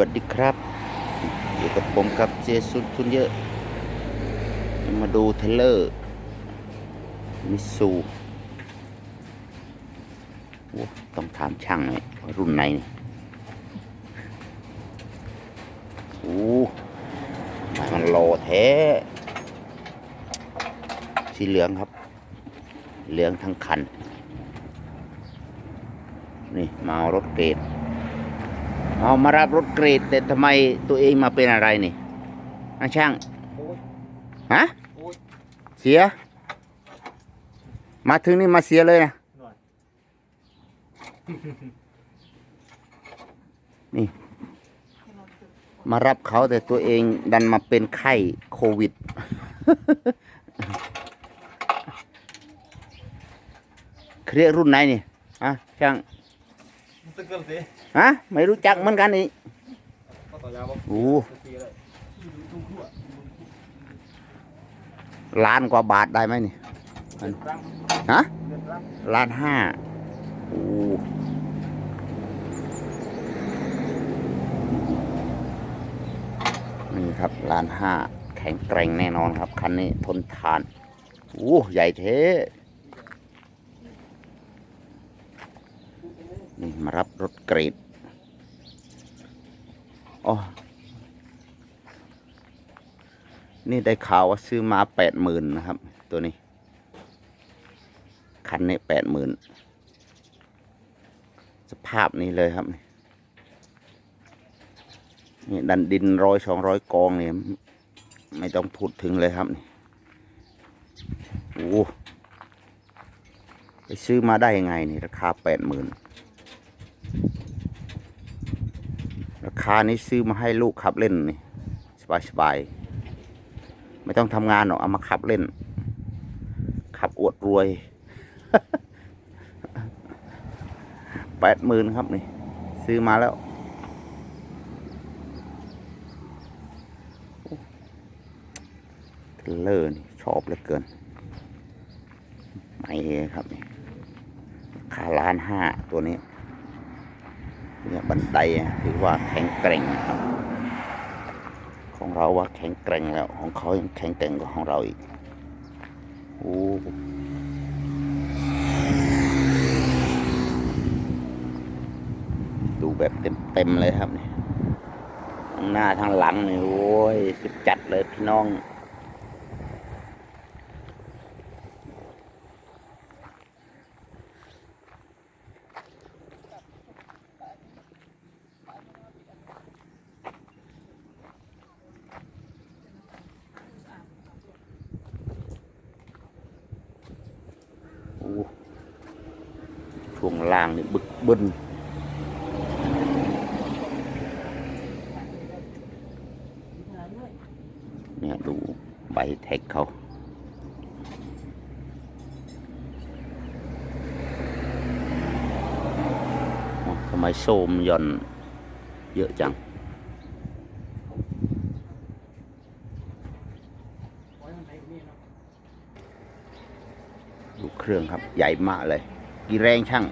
วัสดีครับ อยู่กับผมกับเจสุนทุนเยอะ มาดูเทเลอร์ มิสูต้องถามช่างหน่อยว่ารุ่นไหนนี่โอ้มันโลแท้ สีเหลืองครับ เหลืองทั้งคัน นี่มาเอารถเกรด เอามารับรถเกรด แต่ทำไมตัวเองมาเป็นอะไรนี่อาช่างโอ้ยฮะโอ้ยเสีย มาถึงนี่มาเสียเลยนะหน่อยนี่ มารับเขาแต่ตัวเองดันมาเป็นไข้โควิด เครียกรุ่นไหนนี่ฮะช่างสเกิลสิ ฮะไม่รู้จักเหมือนกันอีกโอ้ล้านกว่าบาทได้ไหมนี่ฮะล้านห้าโอ้นี่ครับล้านห้าแข็งแกร่งแน่นอนครับ คันนี้ทนทานโอ้ใหญ่เท่ นี่มารับรถเกรดอ๋อนี่ได้ข่าวว่าซื้อมาแปดหมื่นนะครับ ตัวนี้ คันนี้แปดหมื่นสภาพนี้เลยครับ นี่ดันดินร้อยสองร้อยกองเนี่ยไม่ต้องพูดถึงเลยครับนี่โอ้ไปซื้อมาได้ยังไงนี่ราคาแปดหมื่น ราคานี้ซื้อมาให้ลูกขับเล่นนี่สบายสบายๆไม่ต้องทำงานหรอกเอามาขับเล่น ขับอวดรวยแปดหมื่นครับนี่ ซื้อมาแล้ว เลอร์นี่ ชอบเหลือเกิน ไม่ครับนี่ราคาล้านห้าตัวนี้ เนี่ยบันไดถือว่าแข็งแกร่งนะครับ ของเราว่าแข็งแกร่งแล้ว ของเขายังแข็งแกร่งกว่าของเราอีกโอ้ดูแบบเต็มๆเลยครับนี่ทั้งหน้าทั้งหลังนี่โอ้ยสุดจัดเลยพี่น้อง ล่างนี่บึกบึนเนี่ยดูใบแท็กเขาทำไมโซมย่อนเยอะจังดูเครื่องครับใหญ่มากเลย กี่แรงช่าง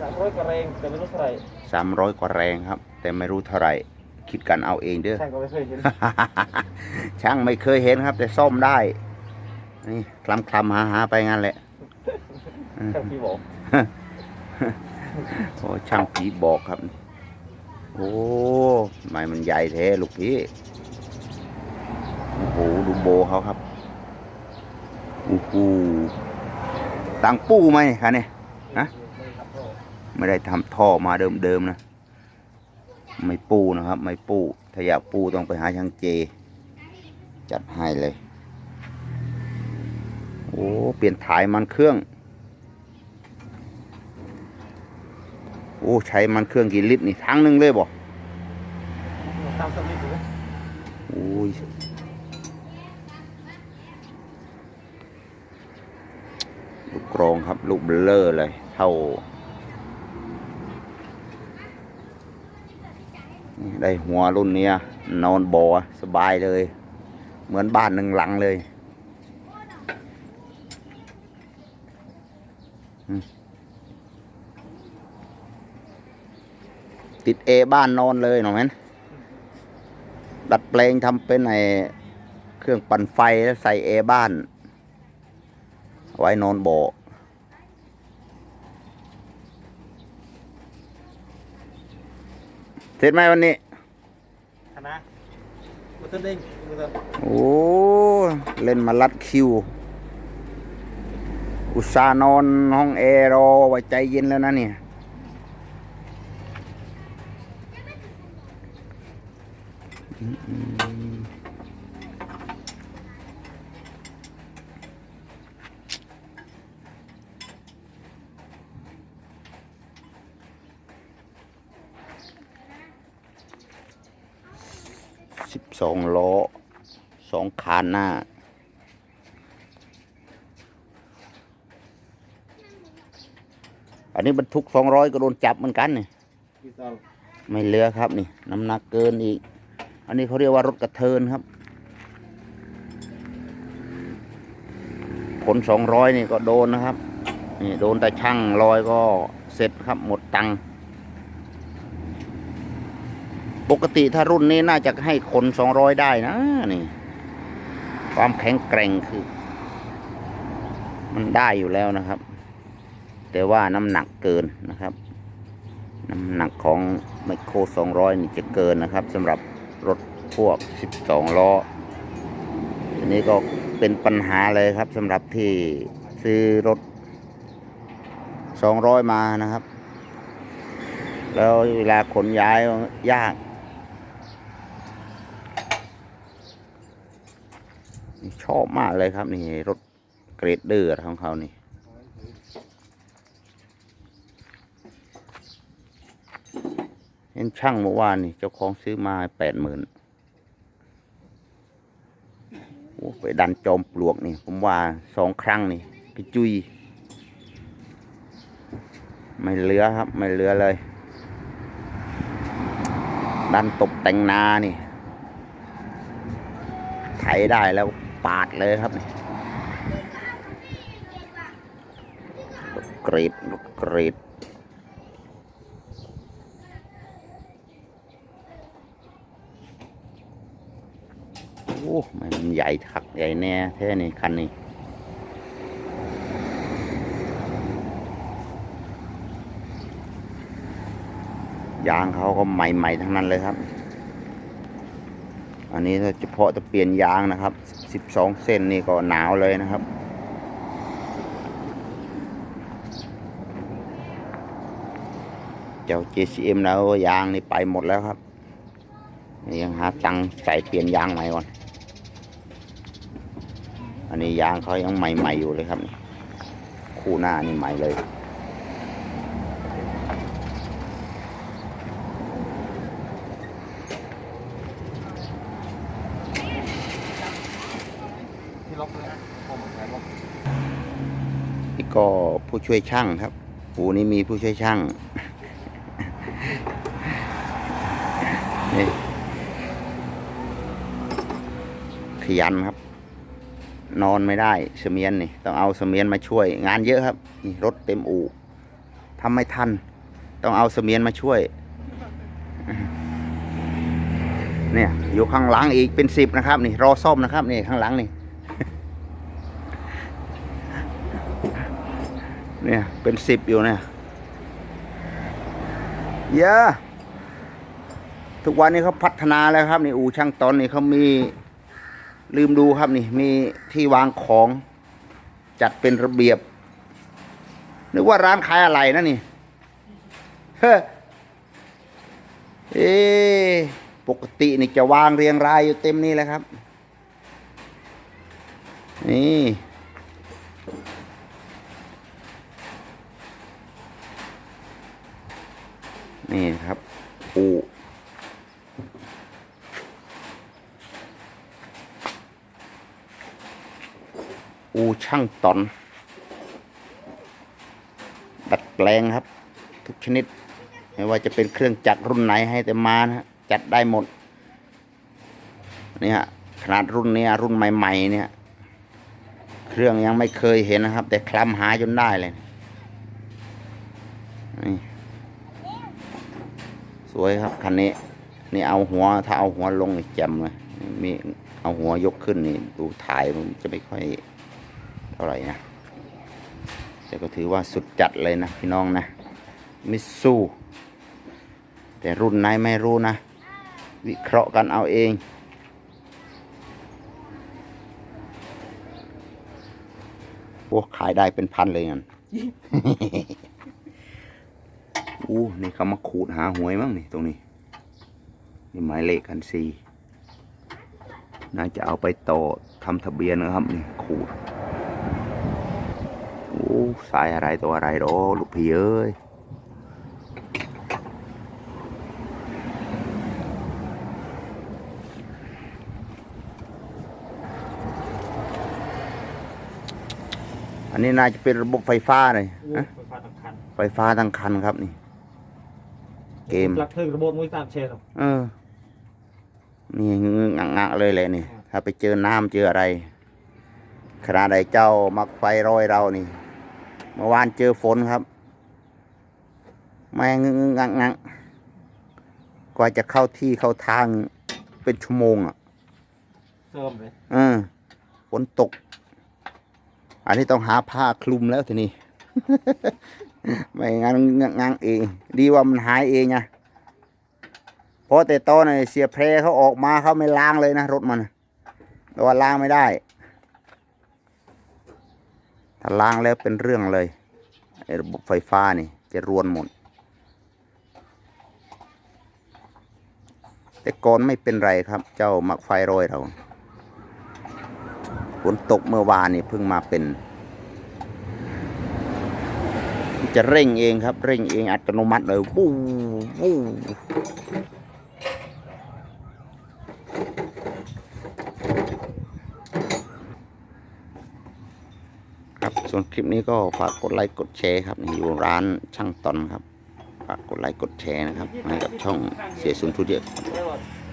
สามร้อยกว่าแรงแต่ไม่รู้เท่าไหร่สามร้อยกว่าแรงครับ แต่ไม่รู้เท่าไหร่คิดกันเอาเองเด้อ ช่างก็ไม่เคยเห็น ช่างไม่เคยเห็นครับ แต่ซ่อมได้ นี่คลำคลำหาหาไปงั้นแหละ ช่างพี่บอก โอ้ช่างผีบอกครับ โอ้ทำไมมันใหญ่แท้ลูกพี่โอ้โหดูโบเขาครับโอ้โหตังปูไหมคะเนี่ยฮะ ไม่ได้ทำท่อมาเดิมๆนะ ไม่ปูนะครับ ไม่ปูถ้าอยากปูต้องไปหาช่างเจ จัดให้เลย โอ้ เปลี่ยนถ่ายมันเครื่อง โอ้ ใช้มันเครื่องกี่ลิตรนี่ทั้งหนึ่งเลยบอกโอ้ยลูกกรองครับ ลูกเบลเลอร์เลย เท่านี่ ได้หัวรุ่นเนี้ย นอนบ่อสบายเลย เหมือนบ้านหนึ่งหลังเลยติดเอบ้านนอนเลยหนอแมนดัดแปลงทำเป็นไอเครื่องปั่นไฟแล้วใส่เอบ้าน ไว้นอนโบะเส ร็จไหมวันนี้ คณะกูต้นเด้งกูต้นโอ้เล่นมาลัดคิว อุตส่าห์นอนห้องแอร์รอไว้ใจเย็นแล้วนะเนี่ย สิบสองล้อสองคานหน้า อันนี้บรรทุกสองร้อยก็โดนจับเหมือนกันนี่พี่ซอลไม่เหลือครับนี่ น้ำหนักเกินอีก อันนี้เขาเรียกว่ารถกระเทินครับคนสองร้อยนี่ก็โดนนะครับ นี่โดนแต่ช่างลอยก็เสร็จครับหมดตังค์ ปกติถ้ารุ่นนี้น่าจะให้คนสองร้อยได้นะนี่ ความแข็งแกร่งคือ มันได้อยู่แล้วนะครับ แต่ว่าน้ำหนักเกินนะครับ น้ำหนักของไมโคร200นี่จะเกินนะครับสำหรับรถพวก12ล้อทีนี้ก็เป็นปัญหาเลยครับสำหรับที่ซื้อรถ200มานะครับ แล้วเวลาขนย้ายยาก ชอบมากเลยครับ นี่รถเกรดเดอร์ของเขานี่เห็นช่างเมื่อวานนี่เจ้าของซื้อมาแปดหมื่นโอ้ไปดันจอมปลวกนี่ผมว่าสองครั้งนี่กระจุย ไม่เหลือครับ ไม่เหลือเลย ดันตกแต่งนานี่ไถได้แล้ว ปาดเลยครับนี่รถเกรดกรดโอ้มันใหญ่ทักใหญ่แน่แท้นี่คันนี้ยางเขาก็ใหม่ๆทั้งนั้นเลยครับ อันนี้ถ้าเฉพาะจะเปลี่ยนยางนะครับ 12 เส้นนี่ก็หนาวเลยนะครับ เจ้า JCM แล้วยางนี่ไปหมดแล้วครับ ยังหาตังค์ใส่เปลี่ยนยางใหม่ก่อน อันนี้ยางเขายังใหม่ๆอยู่เลยครับ คู่หน้านี่ใหม่เลย ที่ล็อกเลยนะผมแขนล็อก นี่ก็ ผู้ช่วยช่างครับปูนี้มีผู้ช่วยช่างนี่ขยันครับ นอนไม่ได้เสมียนนี่ต้องเอาเสมียนมาช่วย งานเยอะครับนี่รถเต็มอู่ทำไม่ทัน ต้องเอาเสมียนมาช่วย เนี่ยอยู่ข้างหลังอีกเป็นสิบนะครับ นี่รอซ่อมนะครับ นี่ข้างหลังนี่ เนี่ย เป็นสิบอยู่เนี่ยเยอะทุกวันนี้เขาพัฒนาแล้วครับ นี่อู่ช่างตอนนี่เขามีลืมดูครับนี่มีที่วางของจัดเป็นระเบียบ นึกว่าร้านขายอะไรนะนี่เฮ้เอปกตินี่จะวางเรียงรายอยู่เต็มนี่แหละครับ นี่ นี่ครับอูอูช่างตอน ดัดแปลงครับ ทุกชนิด ไม่ว่าจะเป็นเครื่องจักรรุ่นไหนให้แต่มานะจัดได้หมดนี่ฮะขนาดรุ่นนี้รุ่นใหม่ ๆ เนี่ย เครื่องยังไม่เคยเห็นนะครับ แต่คลำหาจนได้เลย สวยครับคันนี้ นี่เอาหัวถ้าเอาหัวลงนี่แจ่มเลยมีเอาหัวยกขึ้นนี่ดูถ่ายมันจะไม่ค่อยเท่าไหร่นะแต่ก็ถือว่าสุดจัดเลยนะพี่น้องนะมิสซูแต่รุ่นไหนไม่รู้นะ วิเคราะห์กันเอาเองโอ้ขายได้เป็นพันเลยงั้น อู้นี่เขามาขูดหาหวยมั้งนี่ตรงนี้ นี่หมายเลขคันซีน่าจะเอาไปต่อทำทะเบียนนะครับนี่ขูดโอ้สายอะไรตัวอะไรดอลูกพี่เอ้ยอันนี้น่าจะเป็นระบบไฟฟ้าเลยอู้นะไฟฟ้าสำคัญไฟฟ้าทั้งคันครับนี่ เกมปลั๊กเพิ่งระบบมุ้ยตามเชนหรอเออ นี่งึงงักงักๆเลยแหละนี่ ถ้าไปเจอน้ำเจออะไร ขนาดใดเจ้ามักไฟรอยเรานี่ เมื่อวานเจอฝนครับ แม่งงึงงักงักกว่าจะเข้าที่เข้าทางเป็นชั่วโมงอะเสริมเลยเออฝนตก อันนี้ต้องหาผ้าคลุมแล้วทีนี้ ไม่งั้นงักงักเอง ดีว่ามันหายเองไงเพราะแต่ตอนน่ะเสียเพลเขาออกมาเขาไม่ล้างเลยนะรถมันแต่ว่าล้างไม่ได้ ถ้าล้างแล้วเป็นเรื่องเลยไอ้ระบบไฟฟ้านี่ จะรวนหมด แต่ก่อนไม่เป็นไรครับ เจ้ามักไฟโรยเราฝนตกเมื่อวานนี่เพิ่งมาเป็น จะเร่งเองครับ เร่งเองอัตโนมัติเลยวู้วู้ครับส่วนคลิปนี้ก็ฝากกดไลค์กดแชร์ครับอยู่ร้านช่างตอนครับฝากกดไลค์กดแชร์นะครับให้กับช่องเสียสุนทุเยอะเออ